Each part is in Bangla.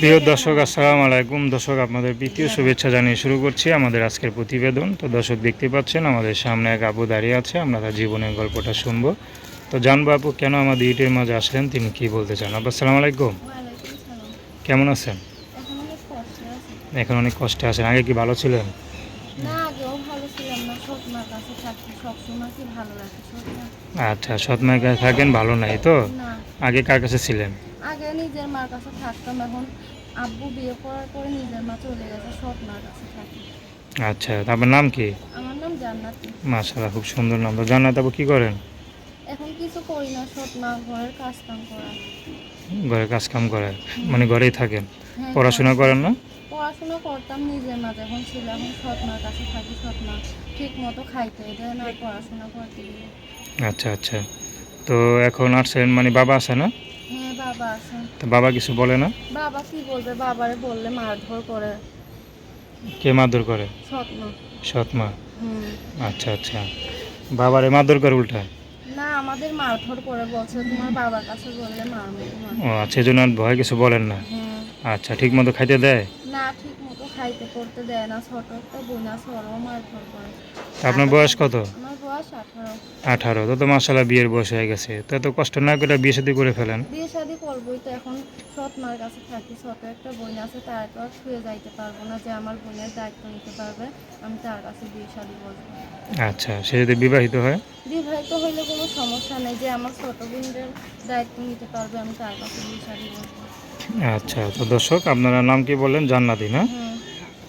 প্রিয় দর্শক আসসালামু আলাইকুম। দর্শক আপনাদের প্রীতীয় শুভেচ্ছা জানিয়ে শুরু করছি আমাদের আজকের প্রতিবেদন। তো দর্শক দেখতে পাচ্ছেন আমাদের সামনে এক আপু দাঁড়িয়ে আছে। আমরা তার জীবনের গল্পটা শুনব। তো জানব আপু কেন আমাদের ইউটিউবের মাঝে আসলেন? তিনি কি বলতে চান? আপু আসসালামু আলাইকুম। কেমন আছেন? এখন অনেক কষ্টে আছেন। আগে কি ভালো ছিলেন? আচ্ছা সৎ মায়ের কাছে থাকেন ভালো নাই তো? আগে কার কাছে ছিলেন? আগে নিজের মার কাছে থাকতাম এখন আব্বু বিয়ে করার পরে নিজের মা চলে গেছে সৎ মার কাছে থাকি। আচ্ছা তারপর নাম কি? আমার নাম জান্নাতি। মাশাআল্লাহ খুব সুন্দর নাম। তো জান্নাত আপু কি করেন? এখন কিছু করি না সৎ মা ঘরের কাজ কাম করা। ঘরে কাজ কাম করেন মানে ঘরেই থাকেন? হ্যাঁ, পড়াশোনা করেন না? পড়াশোনা করতাম নিজের মা যখন ছিল এখন সৎ মার কাছে থাকি সৎ মা। ঠিক মতো খাইতে দেয় না পড়াশোনা করতে আচ্ছা আচ্ছা। তো এখন আসছেন মানে বাবা আছে না? বাবা আছে। তো বাবা কিছু বলে না? বাবা কি বলবে? বাবারে বললে মারধর করে। কে মারধর করে? সৎমা। সৎমা? হুম। আচ্ছা আচ্ছা। বাবারে মারধর করে উল্টা? না আমাদের মারধর করে বলছে। তোমার বাবার কাছে বললে মারবে। ও আচ্ছা এজন্য ভয় কিছু বলেন না। হ্যাঁ। আচ্ছা ঠিক মতো খাইতে দেয়? না ঠিক মতো খাইতে করতে দেয় না। ছোট একটা বোনা সরও মারধর করে। তা আপনার বয়স কত? আমার বয়স আঠারো। আঠারো তো তো মাসাল্লাহ বিয়ের বয়স হয়ে গেছে। তো এত কষ্ট না করে বিয়ে শাদী করে ফেলেন? বিয়ে শাদি করবোই তো এখন সৎ মার কাছে থাকি ছোট একটা বোন আছে তার তো আর ছুঁয়ে যাইতে পারব না যে আমার বোনের দায়িত্ব নিতে পারবে আমি তার কাছে বিয়ে শাদি বলব আচ্ছা সে যদি বিবাহিত হয়? বিবাহিত হইলে কোনো সমস্যা নেই যে আমার ছোট বোনদের দায়িত্ব নিতে পারবে আমি তার কাছে বিয়ে শাদি বলব আচ্ছা তো দর্শক আপনারা নাম কি বললেন? জান্নাতি না?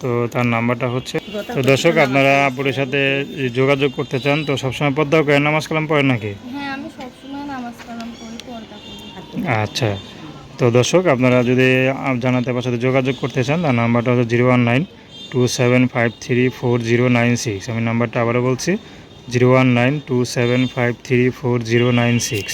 তো তার নাম্বারটা হচ্ছে তো দর্শক আপনারা আপুরের সাথে যোগাযোগ করতে চান তো সবসময় পদ্মা করেন নামাজ কালাম পড়েন নাকি? হ্যাঁ আচ্ছা তো দর্শক আপনারা যদি জানাতে আমার সাথে যোগাযোগ করতে চান তার নাম্বারটা হচ্ছে zero one nine two seven five three four zero nine six. আমি নাম্বারটা আবারও বলছি zero one nine two seven five three four zero nine six.